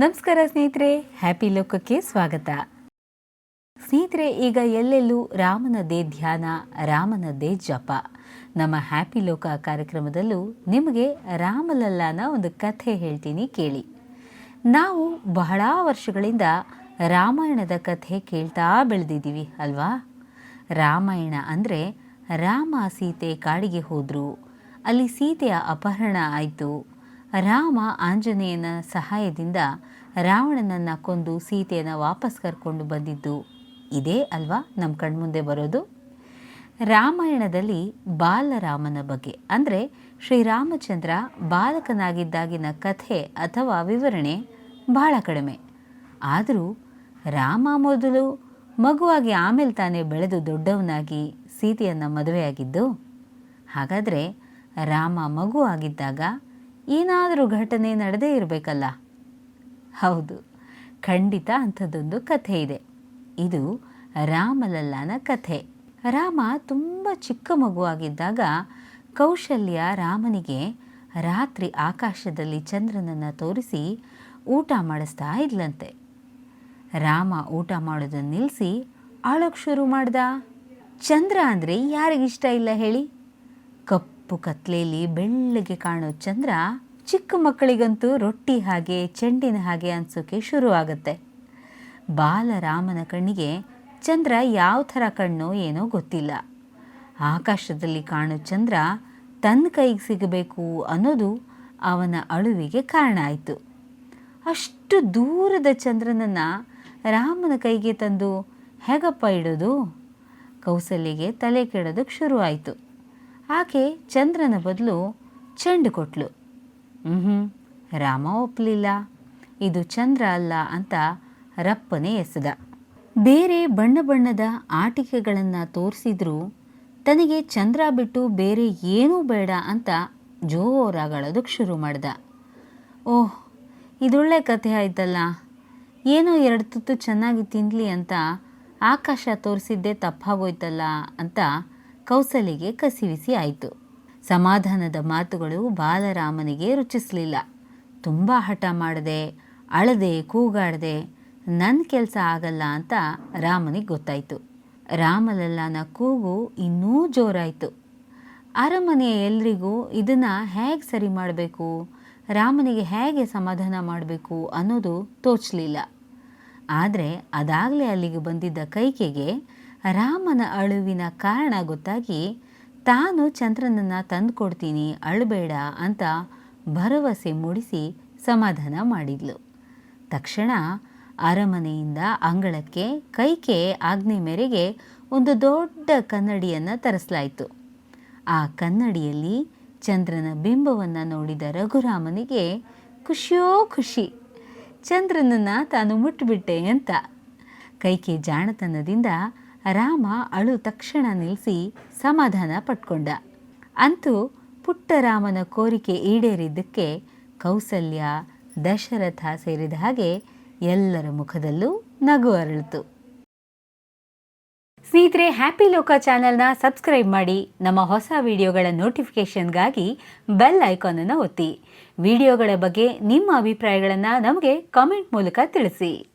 ನಮಸ್ಕಾರ ಸ್ನೇಹಿತರೆ ಹ್ಯಾಪಿ ಲೋಕಕ್ಕೆ ಸ್ವಾಗತ. ಸ್ನೇಹಿತರೆ, ಈಗ ಎಲ್ಲೆಲ್ಲೂ ರಾಮನದೇ ಧ್ಯಾನ, ರಾಮನದೇ ಜಪ. ನಮ್ಮ ಹ್ಯಾಪಿ ಲೋಕ ಕಾರ್ಯಕ್ರಮದಲ್ಲೂ ನಿಮಗೆ ರಾಮಲಲ್ಲಾನ ಒಂದು ಕಥೆ ಹೇಳ್ತೀನಿ ಕೇಳಿ. ನಾವು ಬಹಳ ವರ್ಷಗಳಿಂದ ರಾಮಾಯಣದ ಕಥೆ ಕೇಳ್ತಾ ಬೆಳೆದಿದ್ದೀವಿ, ಅಲ್ವಾ? ರಾಮಾಯಣ ಅಂದರೆ ರಾಮ ಸೀತೆ ಕಾಡಿಗೆ ಹೋದರು. ಅಲ್ಲಿ ಸೀತೆಯ ಅಪಹರಣ ಆಯಿತು. ರಾಮ ಆಂಜನೇಯನ ಸಹಾಯದಿಂದ ರಾವಣನನ್ನು ಕೊಂದು ಸೀತೆಯನ್ನು ವಾಪಸ್ ಕರ್ಕೊಂಡು ಬಂದಿದ್ದು. ಇದೇ ಅಲ್ವಾ ನಮ್ಮ ಕಣ್ಮುಂದೆ ಬರೋದು? ರಾಮಾಯಣದಲ್ಲಿ ಬಾಲರಾಮನ ಬಗ್ಗೆ, ಅಂದರೆ ಶ್ರೀರಾಮಚಂದ್ರ ಬಾಲಕನಾಗಿದ್ದಾಗಿನ ಕಥೆ ಅಥವಾ ವಿವರಣೆ ಬಹಳ ಕಡಿಮೆ. ಆದರೂ ರಾಮ ಮೊದಲು ಮಗುವಾಗಿ ಆಮೇಲೆ ತಾನೇ ಬೆಳೆದು ದೊಡ್ಡವನಾಗಿ ಸೀತೆಯನ್ನು ಮದುವೆಯಾಗಿದ್ದು, ಹಾಗಾದರೆ ರಾಮ ಮಗು ಆಗಿದ್ದಾಗ ಏನಾದರೂ ಘಟನೆ ನಡೆದೇ ಇರಬೇಕಲ್ಲ? ಹೌದು, ಖಂಡಿತ ಅಂಥದ್ದೊಂದು ಕಥೆ ಇದೆ. ಇದು ರಾಮಲಲ್ಲನ ಕಥೆ. ರಾಮ ತುಂಬ ಚಿಕ್ಕ ಮಗುವಾಗಿದ್ದಾಗ ಕೌಶಲ್ಯ ರಾಮನಿಗೆ ರಾತ್ರಿ ಆಕಾಶದಲ್ಲಿ ಚಂದ್ರನನ್ನು ತೋರಿಸಿ ಊಟ ಮಾಡಿಸ್ತಾ ಇದ್ಲಂತೆ. ರಾಮ ಊಟ ಮಾಡೋದನ್ನು ನಿಲ್ಲಿಸಿ ಆಳೋಕ್ಕೆ ಶುರು ಮಾಡ್ದ. ಚಂದ್ರ ಅಂದರೆ ಯಾರಿಗಿಷ್ಟ ಇಲ್ಲ ಹೇಳಿ? ಕಪ್ಪು ಕತ್ಲೆಯಲ್ಲಿ ಬೆಳ್ಳಗೆ ಕಾಣೋ ಚಂದ್ರ ಚಿಕ್ಕ ಮಕ್ಕಳಿಗಂತೂ ರೊಟ್ಟಿ ಹಾಗೆ, ಚೆಂಡಿನ ಹಾಗೆ ಅನ್ಸೋಕೆ ಶುರುವಾಗುತ್ತೆ. ಬಾಲರಾಮನ ಕಣ್ಣಿಗೆ ಚಂದ್ರ ಯಾವ ಥರ ಕಣ್ಣೋ ಏನೋ ಗೊತ್ತಿಲ್ಲ. ಆಕಾಶದಲ್ಲಿ ಕಾಣೋ ಚಂದ್ರ ತನ್ನ ಕೈಗೆ ಸಿಗಬೇಕು ಅನ್ನೋದು ಅವನ ಅಳುವಿಗೆ ಕಾರಣ ಆಯಿತು. ಅಷ್ಟು ದೂರದ ಚಂದ್ರನನ್ನು ರಾಮನ ಕೈಗೆ ತಂದು ಹೇಗಪ್ಪ ಇಡೋದು? ಕೌಸಲ್ಯಗೆ ತಲೆ ಕೆಡೋದಕ್ಕೆ ಶುರುವಾಯಿತು. ಆಕೆ ಚಂದ್ರನ ಬದಲು ಚೆಂಡು ಕೊಟ್ಲು. ಹ್ಞೂ ರಾಮ ಒಪ್ಪಲಿಲ್ಲ. ಇದು ಚಂದ್ರ ಅಲ್ಲ ಅಂತ ರಪ್ಪನೆ ಎಸೆದ. ಬೇರೆ ಬಣ್ಣ ಬಣ್ಣದ ಆಟಿಕೆಗಳನ್ನು ತೋರಿಸಿದ್ರೂ ತನಗೆ ಚಂದ್ರ ಬಿಟ್ಟು ಬೇರೆ ಏನೂ ಬೇಡ ಅಂತ ಜೋರಾಗಳೋದಕ್ಕೆ ಶುರು ಮಾಡ್ದ. ಓಹ್ ಇದೊಳ್ಳೆ ಕಥೆ ಆಯ್ತಲ್ಲ. ಏನೋ ಎರಡು ತುತ್ತು ಚೆನ್ನಾಗಿ ತಿನ್ನಲಿ ಅಂತ ಆಕಾಶ ತೋರಿಸಿದ್ದೇ ತಪ್ಪಾಗೋಯ್ತಲ್ಲ ಅಂತ ಕೌಸಲಿಗೆ ಕಸಿವಿಸಿ ಆಯಿತು. ಸಮಾಧಾನದ ಮಾತುಗಳು ಬಾಲರಾಮನಿಗೆ ರುಚಿಸಲಿಲ್ಲ. ತುಂಬ ಹಠ ಮಾಡದೆ, ಅಳದೆ, ಕೂಗಾಡದೆ ನನ್ನ ಕೆಲಸ ಆಗಲ್ಲ ಅಂತ ರಾಮನಿಗೆ ಗೊತ್ತಾಯಿತು. ರಾಮಲಲ್ಲನ ಕೂಗು ಇನ್ನೂ ಜೋರಾಯಿತು. ಅರಮನೆಯ ಎಲ್ರಿಗೂ ಇದನ್ನು ಹೇಗೆ ಸರಿ ಮಾಡಬೇಕು, ರಾಮನಿಗೆ ಹೇಗೆ ಸಮಾಧಾನ ಮಾಡಬೇಕು ಅನ್ನೋದು ತೋಚಲಿಲ್ಲ. ಆದರೆ ಅದಾಗಲೇ ಅಲ್ಲಿಗೆ ಬಂದಿದ್ದ ಕೈಕೆಗೆ ರಾಮನ ಅಳುವಿನ ಕಾರಣ ಗೊತ್ತಾಗಿ ತಾನು ಚಂದ್ರನನ್ನು ತಂದು ಕೊಡ್ತೀನಿ ಅಳಬೇಡ ಅಂತ ಭರವಸೆ ಮೂಡಿಸಿ ಸಮಾಧಾನ ಮಾಡಿದ್ಲು. ತಕ್ಷಣ ಅರಮನೆಯಿಂದ ಅಂಗಳಕ್ಕೆ ಕೈಕೆ ಆಜ್ಞೆ ಮೇರೆಗೆ ಒಂದು ದೊಡ್ಡ ಕನ್ನಡಿಯನ್ನು ತರಿಸಲಾಯಿತು. ಆ ಕನ್ನಡಿಯಲ್ಲಿ ಚಂದ್ರನ ಬಿಂಬವನ್ನು ನೋಡಿದ ರಘುರಾಮನಿಗೆ ಖುಷಿಯೋ ಖುಷಿ. ಚಂದ್ರನನ್ನು ತಾನು ಮುಟ್ಟಿಬಿಟ್ಟೆ ಅಂತ. ಕೈಕೆ ಜಾಣತನದಿಂದ ರಾಮ ಅಳು ತಕ್ಷಣ ನಿಲ್ಲಿಸಿ ಸಮಾಧಾನ ಪಟ್ಕೊಂಡ. ಅಂತೂ ಪುಟ್ಟ ರಾಮನ ಕೋರಿಕೆ ಈಡೇರಿದ್ದಕ್ಕೆ ಕೌಸಲ್ಯ, ದಶರಥ ಸೇರಿದ ಹಾಗೆ ಎಲ್ಲರ ಮುಖದಲ್ಲೂ ನಗು ಅರಳಿತು. ಸ್ನೇಹಿತರೆ, ಹ್ಯಾಪಿ ಲೋಕ ಚಾನೆಲ್ನ ಸಬ್ಸ್ಕ್ರೈಬ್ ಮಾಡಿ, ನಮ್ಮ ಹೊಸ ವಿಡಿಯೋಗಳ ನೋಟಿಫಿಕೇಷನ್ಗಾಗಿ ಬೆಲ್ ಐಕಾನನ್ನು ಒತ್ತಿ. ವಿಡಿಯೋಗಳ ಬಗ್ಗೆ ನಿಮ್ಮ ಅಭಿಪ್ರಾಯಗಳನ್ನು ನಮಗೆ ಕಾಮೆಂಟ್ ಮೂಲಕ ತಿಳಿಸಿ.